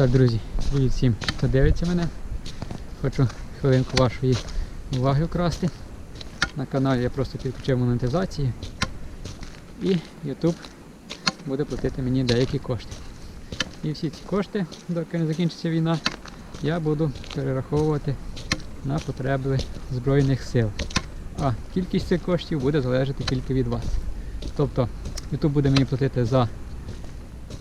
Так, друзі, привіт всім, хто дивиться мене. Хочу хвилинку вашої уваги вкрасти. На каналі я просто підключив монетизацію. І YouTube буде платити мені деякі кошти. І всі ці кошти, доки не закінчиться війна, я буду перераховувати на потреби Збройних сил. А кількість цих коштів буде залежати тільки від вас. Тобто YouTube буде мені платити за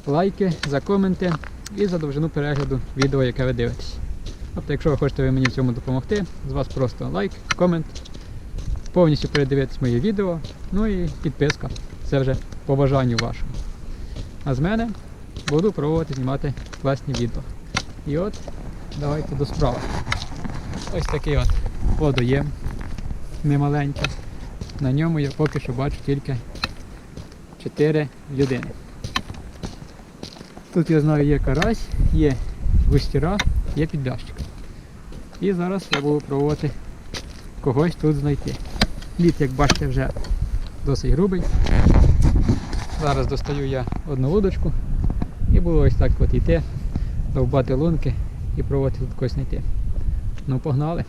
лайки, за коменти і за довжину перегляду відео, яке ви дивитесь. Тобто, якщо ви хочете ви мені в цьому допомогти, з вас просто лайк, комент, повністю передивитись моє відео, ну і підписка. Це вже по бажанню вашому. А з мене буду пробувати знімати класні відео. І от, давайте до справи. Ось такий от водоєм немаленький. На ньому я поки що бачу тільки 4 людини. Тут я знаю є карась, є густіра, є підлящик. І зараз я буду пробувати когось тут знайти. Лід, як бачите, вже досить грубий. Зараз достаю я одну удочку і буду ось так от йти, довбати лунки і пробувати тут когось знайти. Ну, погнали.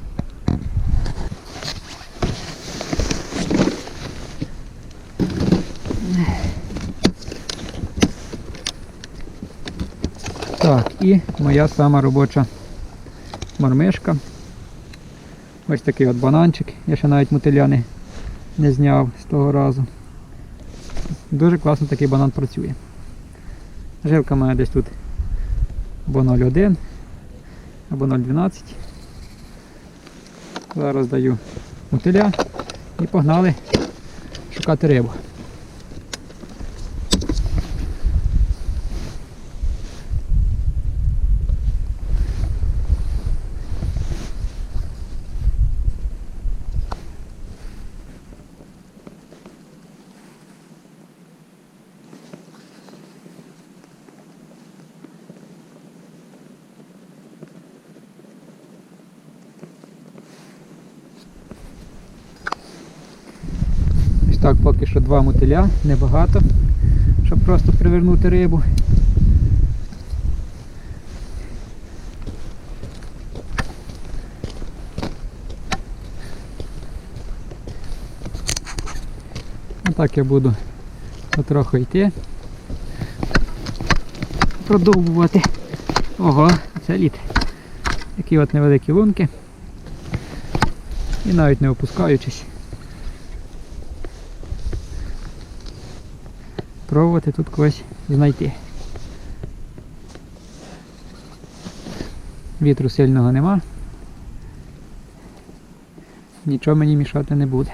Так, і моя сама робоча мармишка. Ось такий от бананчик. Я ще навіть мотиля не, не зняв з того разу. Дуже класно такий банан працює. Жилка має десь тут або 0,1, або 0,12. Зараз даю мотиля і погнали шукати рибу. Ось так поки що два мотиля, небагато, щоб просто привернути рибу. Отак я буду потроху йти. Продовбувати. Ого, це лід. Такі от невеликі лунки. І навіть не опускаючись. Пробувати тут когось знайти. Вітру сильного нема. Нічого мені мішати не буде.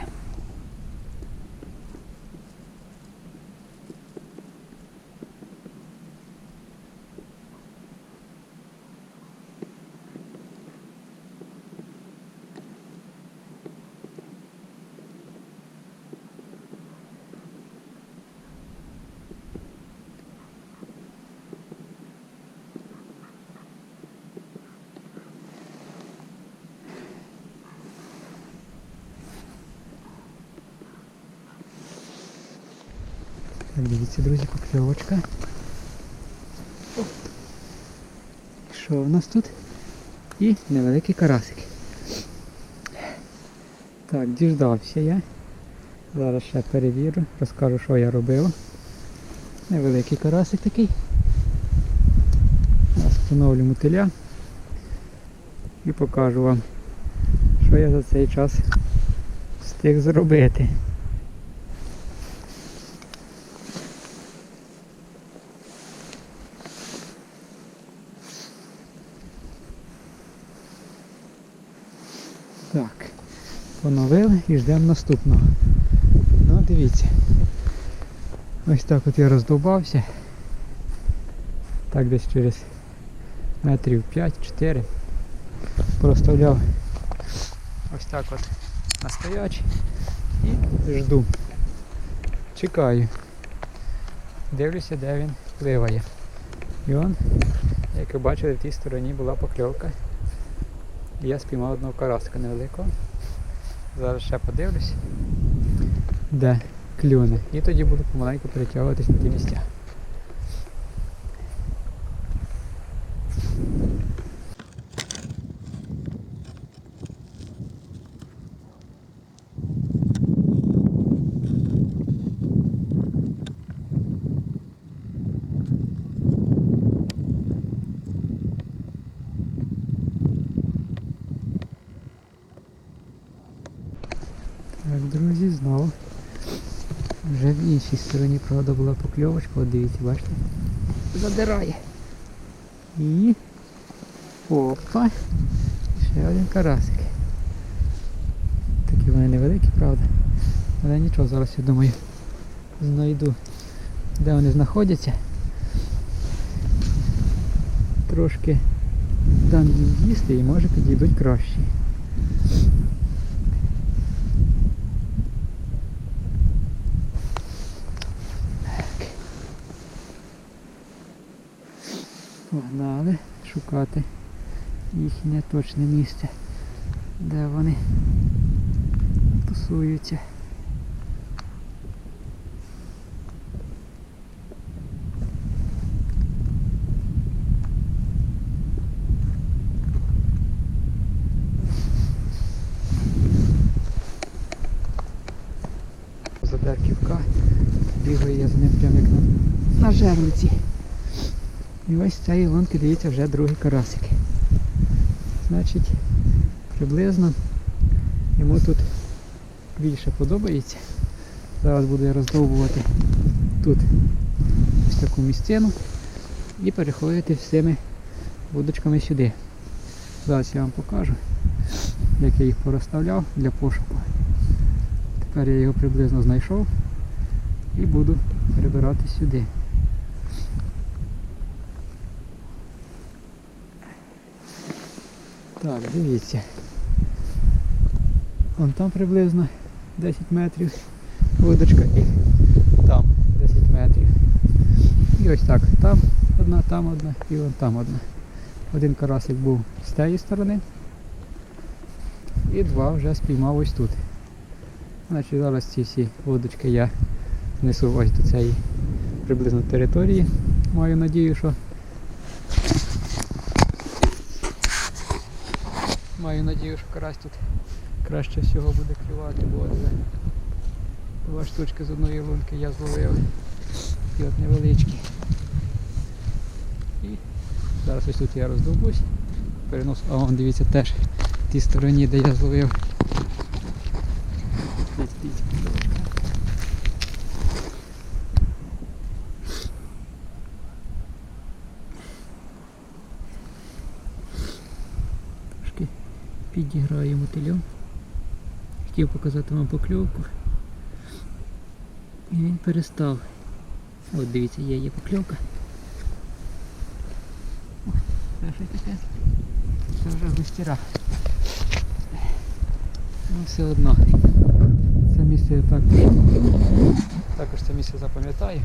Так, дивіться, друзі, покльовочка. Що у нас тут? І невеликий карасик. Так, діждався я. Зараз ще перевірю, розкажу, що я робив. Невеликий карасик такий. Зараз встановлю мотиля і покажу вам, що я за цей час встиг зробити. Так, поновили і ждемо наступного. Ну, дивіться. Ось так от я роздовбався. Так десь через метрів 5-4. Проставляв ось так от на стоячий і жду. Чекаю. Дивлюся, де він пливає. І он, як ви бачили, в тій стороні була покльовка. Я спіймав одного караска невеликого. Зараз ще подивлюсь, де клюне. І тоді буду помаленьку перетягуватись на ті місця. Вже в іншій стороні, правда, була покльовочка, от дивіться, бачите? Задирає. І опа. Ще один карасик. Такі вони невеликі, правда. Але нічого, зараз я думаю знайду, де вони знаходяться. Трошки дам їм їсти і може підійдуть кращі. Погнали шукати їхнє точне місце, де вони тусуються. Задерківка. Бігаю я за ним прямо як на, на жерлиці. І ось з цієї лунки, дивіться, вже другий карасик. Значить, приблизно йому тут більше подобається. Зараз буду я роздовбувати тут ось таку місцину і переходити всіми вудочками сюди. Зараз я вам покажу, як я їх порозставляв для пошуку. Тепер я його приблизно знайшов і буду перебирати сюди. Так, дивіться. Вон там приблизно 10 метрів вудочка і там 10 метрів. І ось так. Там одна, там одна і вон там одна. Один карасик був з тієї сторони. І два вже спіймав ось тут. Значить зараз ці всі вудочки я несу ось до цієї приблизно території. Маю надію, що маю надію, що карась тут краще всього буде клювати, бо два штучки з одної лунки я зловив. І от невеличкі. І зараз ось тут я роздовбусь. Перенос, а вон дивіться теж в тій стороні, де я зловив. Підіграю мотилем. Хотів показати вам покльовку. І він перестав. От дивіться, є, є покльовка. Це вже густіра. Ну все одно. Це місце я також, також це місце запам'ятаю.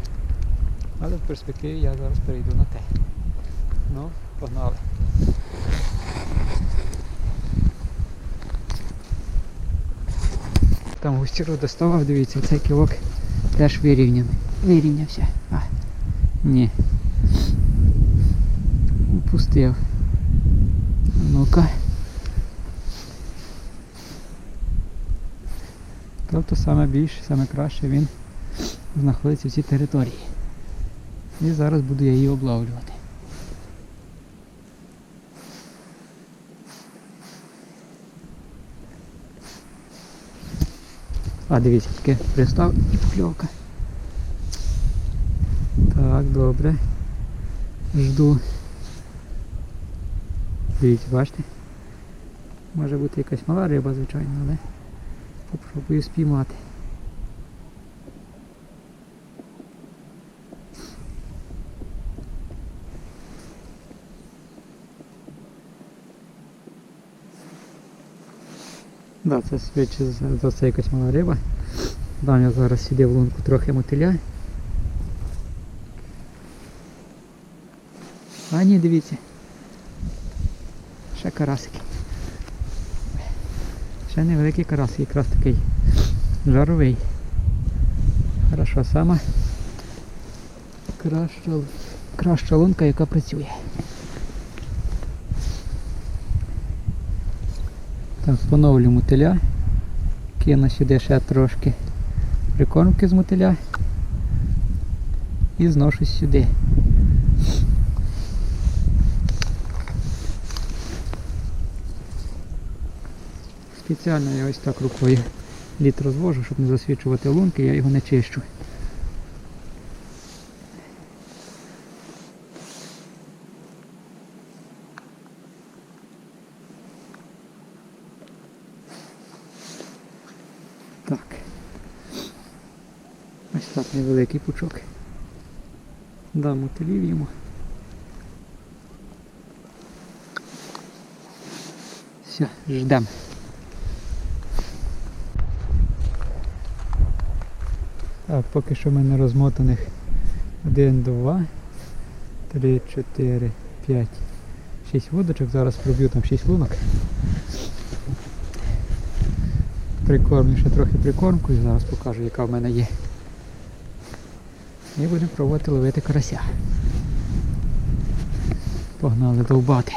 Але в перспективі я зараз перейду на те. Ну, погнали. Там густіру доставав, дивіться, цей кілок теж вирівняний. Вирівнявся. А, ні. Упустив. Ну-ка. Тобто саме більше, саме краще він знаходиться в цій території. І зараз буду я її облавлювати. А, дивіться, тільки пристав і покльовка. Так, добре. Жду. Дивіться, бачите? Може бути якась мала риба, звичайно, але попробую спіймати. Да, це швидше за- це якась мала риба. Даня зараз сюди в лунку трохи мотиля. А ні, дивіться. Ще карасики. Ще невеликий карасик, якраз такий жаровий. Хорошо, сама краща, краща лунка, яка працює. Так, поновлю мотиля. Кину сюди ще трошки прикормки з мотиля і зношу сюди. Спеціально я ось так рукою лід розвожу, щоб не засвічувати лунки, я його не чищу. Так. Ось так пучок. Дам мотилів йому. Все, ждем. Так, поки що в мене розмотаних 1, 2, 3, 4, 5, 6 водочок. Зараз проб'ю там 6 лунок. Прикормлю ще трохи прикормкою, зараз покажу, яка в мене є. І будемо пробувати ловити карася. Погнали довбати.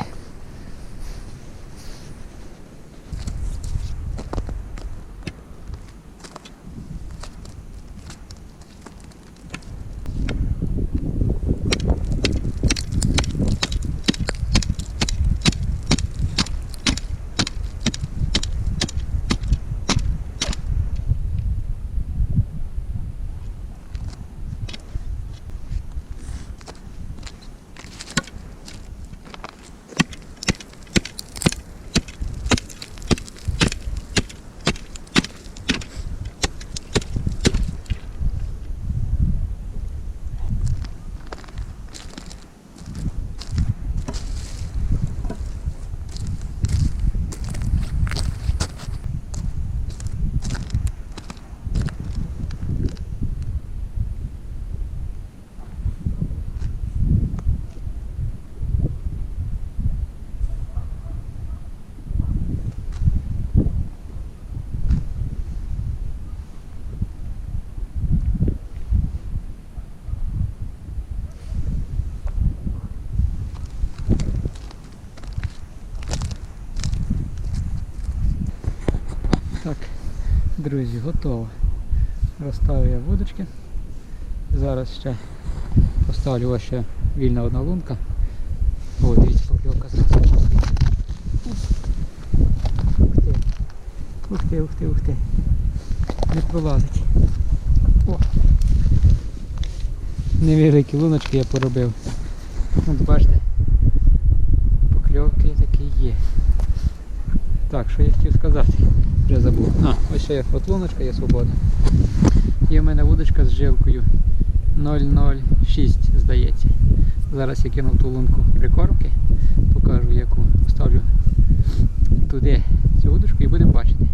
Так, друзі, готово. Розставив я вудочки. Зараз ще поставлю ось ще вільна одна лунка. О, дивіться, покльовка зразу. Ух ти, ух ти, ух ти. Не пролазить. О! Невеликі луночки я поробив. От бачите, покльовки такі є. Так, що я хотів сказати? Вже забув. А, ось ще є от луночка, є свобода. Є в мене вудочка з жилкою 006, здається. Зараз я кинув ту лунку прикормки, покажу яку. Поставлю туди цю вудочку і будемо бачити.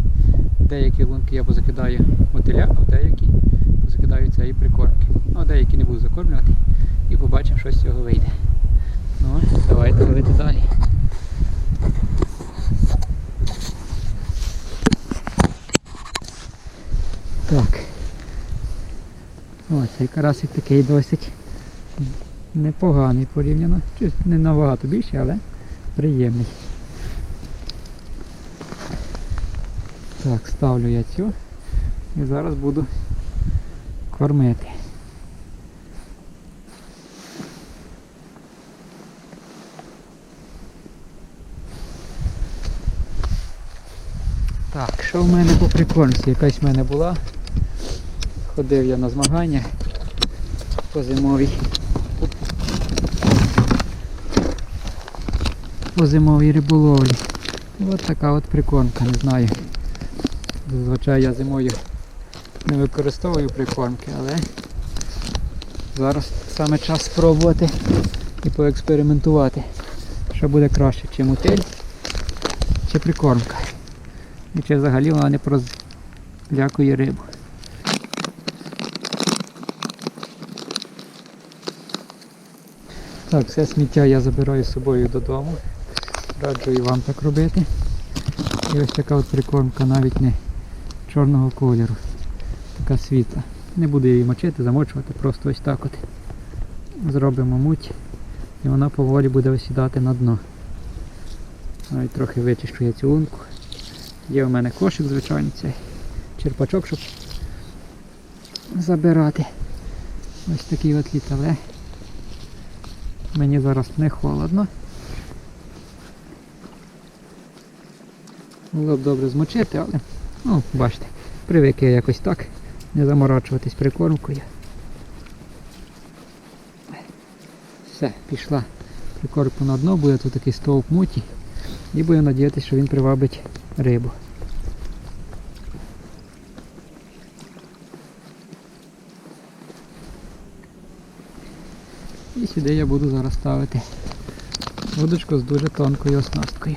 Деякі лунки я позакидаю мотиля, а в деякі позакидаю цієї прикормки. Ну, а деякі не буду закормлювати і побачимо, що з цього вийде. Ну, давайте ловити далі. Так. Ось цей карасик такий досить непоганий порівняно. Чи не набагато більший, але приємний. Так, ставлю я цю і зараз буду кормити. Так, що в мене по прикормці? Якась в мене була. Ходив я на змагання по зимовій. По зимовій риболовлі. Ось така от прикормка, не знаю. Зазвичай я зимою не використовую прикормки, але зараз саме час спробувати і поекспериментувати, що буде краще, чи мотиль, чи прикормка. І чи взагалі вона не прозлякує рибу. Так, все сміття я забираю з собою додому. Раджу і вам так робити. І ось така от прикормка навіть не чорного кольору. Така світла. Не буду її мочити, замочувати, просто ось так от. Зробимо муть і вона поволі буде осідати на дно. Навіть трохи вичищу я цю лунку. Є у мене кошик, звичайно, цей черпачок, щоб забирати. Ось такий от літ, але мені зараз не холодно. Було б добре змочити, але ну, бачите, привик я якось так, не заморачуватись прикормкою. Все, пішла прикормку на дно, буде тут такий стовп муті. І будемо надіятися, що він привабить рибу. Сюди я буду зараз ставити водочку з дуже тонкою оснасткою.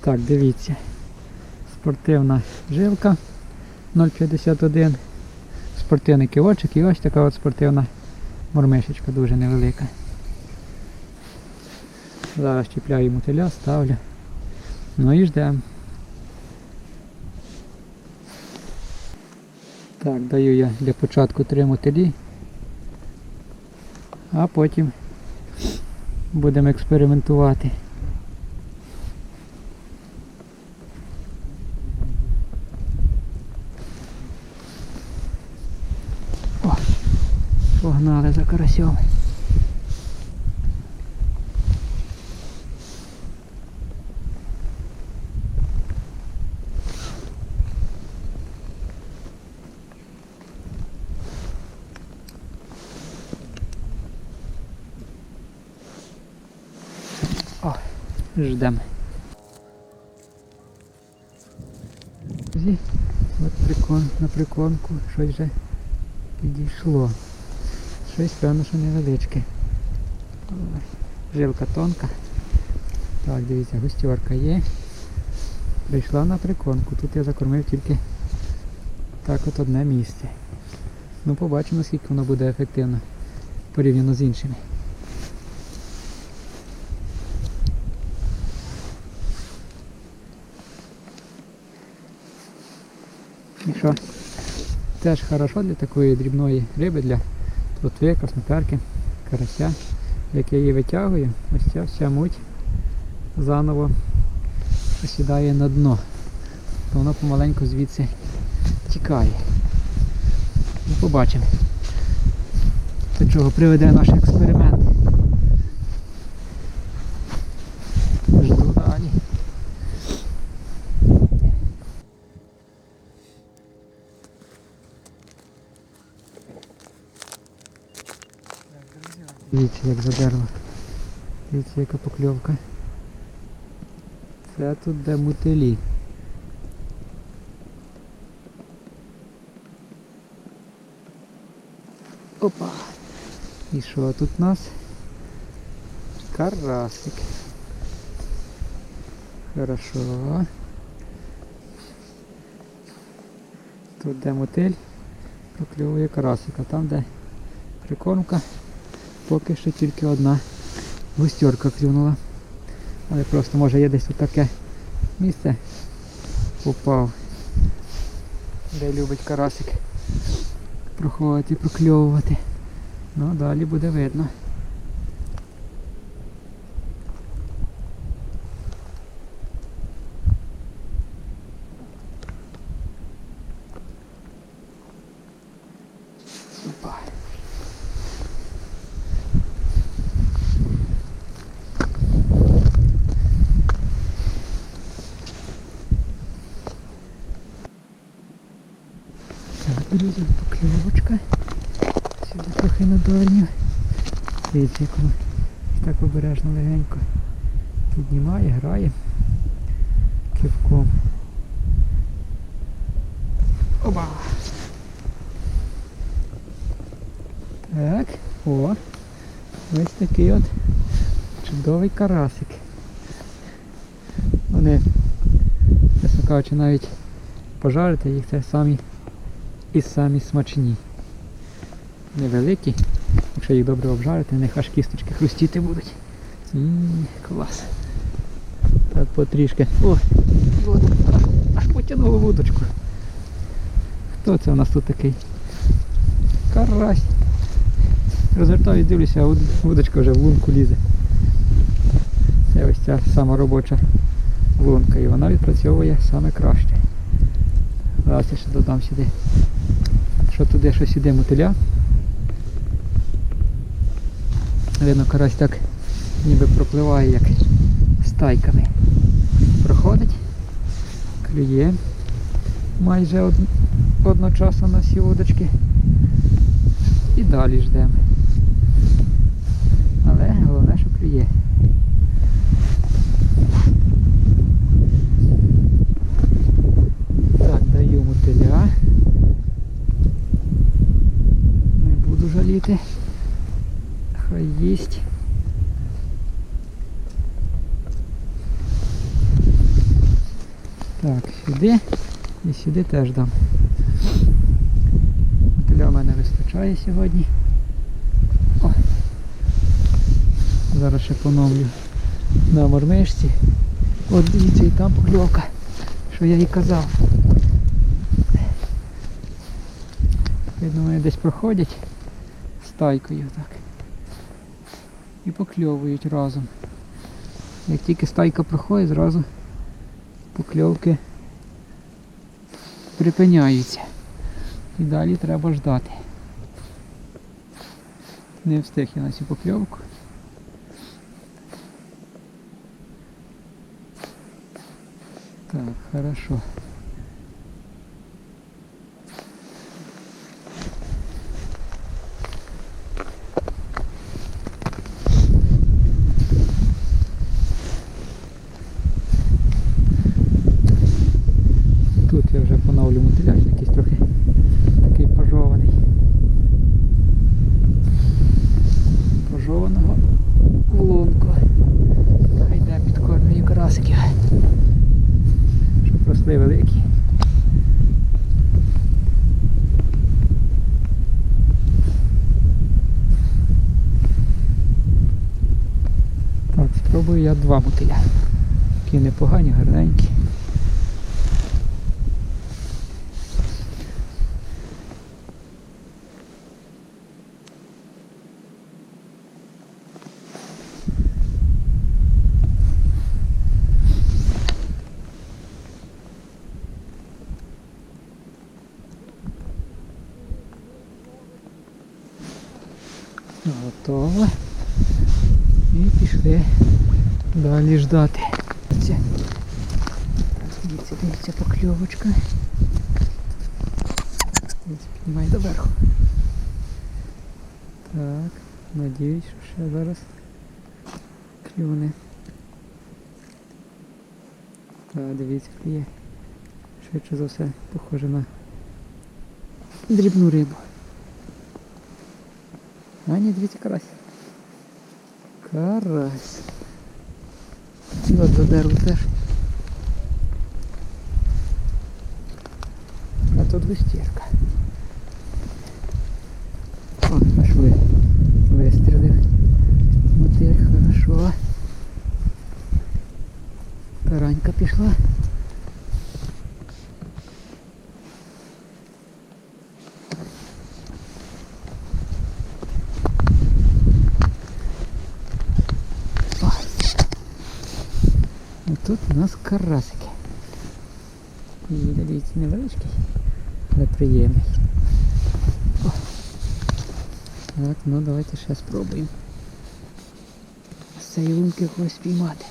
Так, дивіться. Спортивна жилка 0,51. Спортивний кивочок і ось така от спортивна мормишечка дуже невелика. Зараз чіпляю мотиля, ставлю. Ну і ждемо. Так, даю я для початку три мотилі, а потім будемо експериментувати. погнали за карасьом. О, ждемо. Друзі, От прикон, на приконку щось вже підійшло. Щось певно, що невеличке. Жилка тонка. Так, дивіться, густьорка є. Прийшла на приконку. Тут я закормив тільки так от одне місце. Ну побачимо, скільки воно буде ефективно порівняно з іншими. І що? Теж хорошо для такої дрібної риби, для плотви, красноперки, карася. Як я її витягую, ось ця вся муть заново осідає на дно. То воно помаленьку звідси тікає. Ну, побачимо. До чого приведе наш експеримент. Жду далі. Дивіться, як задерло. Дивіться, яка покльовка. Це тут де мотилі. Опа! І що тут у нас? Карасик. Хорошо. Тут де мотиль, прокльовує карасика. Там де прикормка. Поки що тільки одна густерка клюнула. Але просто може є десь тут таке місце попав, де любить карасик проходити, прокльовувати. Ну далі буде видно. Опа. Так, друзі, покльовочка. Сюди трохи на дальню. Дивіться, як воно так обережно легенько піднімає, грає кивком. Оба! Так, о, ось такий от чудовий карасик. Вони, чесно кажучи, навіть пожарити їх це самі і самі смачні. Невеликі, якщо їх добре обжарити, них аж кісточки хрустіти будуть. М, клас. Так потрішки. О, от, аж, потягнуло вудочку. Хто це у нас тут такий? Карась. Розвертаю, дивлюся, а вудочка вже в лунку лізе. Це ось ця сама робоча лунка і вона відпрацьовує саме краще. Зараз я ще додам сюди. Що туди, щось іде мотиля. Видно, карась так ніби пропливає як стайками. Проходить, клює майже од... одночасно на всі удочки. І далі ждемо. Але головне, що клює. Так, даю мотиля. Не буду жаліти. Хай їсть. Так, сюди і сюди теж дам. Мотиля в мене вистачає сьогодні. О. Зараз ще поновлю на мормишці. От дивіться, і там покльовка, що я і казав. Видно, вони десь проходять стайкою так. І покльовують разом. Як тільки стайка проходить, зразу покльовки припиняються. І далі треба ждати. Не встиг я на цю покльовку. Так, хорошо. Тут я вже поновлю мотиляч, якийсь трохи такий пожований. Пожованого в лунку. Хай йде підкормлюю карасиків. Щоб росли великі. Так, спробую я два мотиля. Такі непогані, гарненькі. Готово. І пішли далі ждати. Дивіться, дивіться покльовочка. Піднімай доверху. Так, надіюсь, що ще зараз клюне. Так, дивіться, клює. Швидше за все, похоже на дрібну рибу. А ні, дивіться, карась. Карась. От до дереву теж. А тут густірка. О, аж ви вистрілив. Мотиль, хорошо. Таранька пішла. О. А тут у нас карасики. І дивіться, невеличкий, але приємний. О. Так, ну давайте ще спробуємо. З цієї лунки когось спіймати.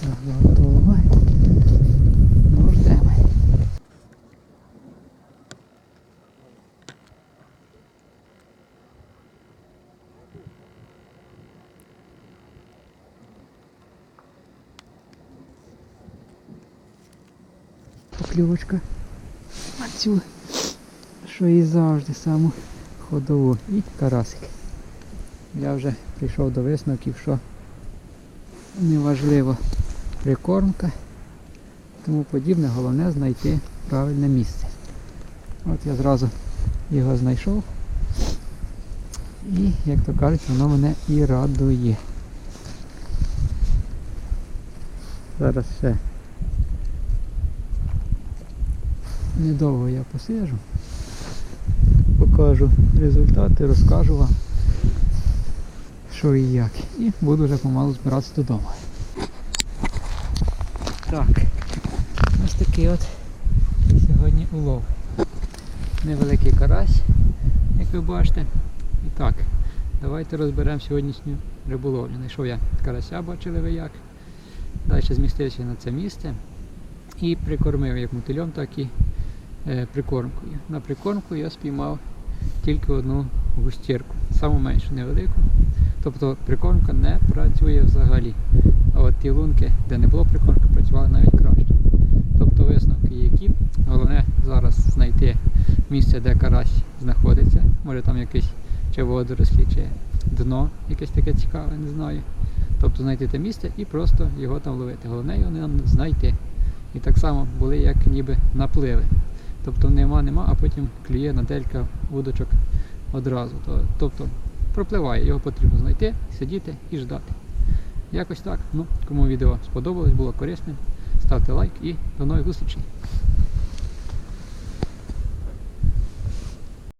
Так, готово. Ну, ждемо. Покльовочка на цю, що і завжди саму ходову. І карасик. Я вже прийшов до висновків, що неважливо прикормка, тому подібне. Головне знайти правильне місце. От я зразу його знайшов. І, як то кажуть, воно мене і радує. Зараз ще недовго я посижу. Покажу результати, розкажу вам, що і як. І буду вже помалу збиратися додому. Так, ось такий от сьогодні улов. Невеликий карась, як ви бачите. І так, давайте розберемо сьогоднішню риболовлю. Знайшов я карася, бачили ви як. Далі змістився на це місце і прикормив як мотильом, так і прикормкою. На прикормку я спіймав тільки одну густірку, саму меншу невелику. Тобто прикормка не працює взагалі. А от ті лунки, де не було прикормки, працювали навіть краще. Тобто висновки які. Головне зараз знайти місце, де карась знаходиться. Може там якийсь чи водорослі, чи дно якесь таке цікаве, не знаю. Тобто знайти те місце і просто його там ловити. Головне його нам знайти. І так само були як ніби напливи. Тобто нема, нема, а потім клює на делька вудочок одразу. Тобто пропливає, його потрібно знайти, сидіти і ждати. Якось так. Ну, кому відео сподобалось, було корисним, ставте лайк і до нових зустрічей.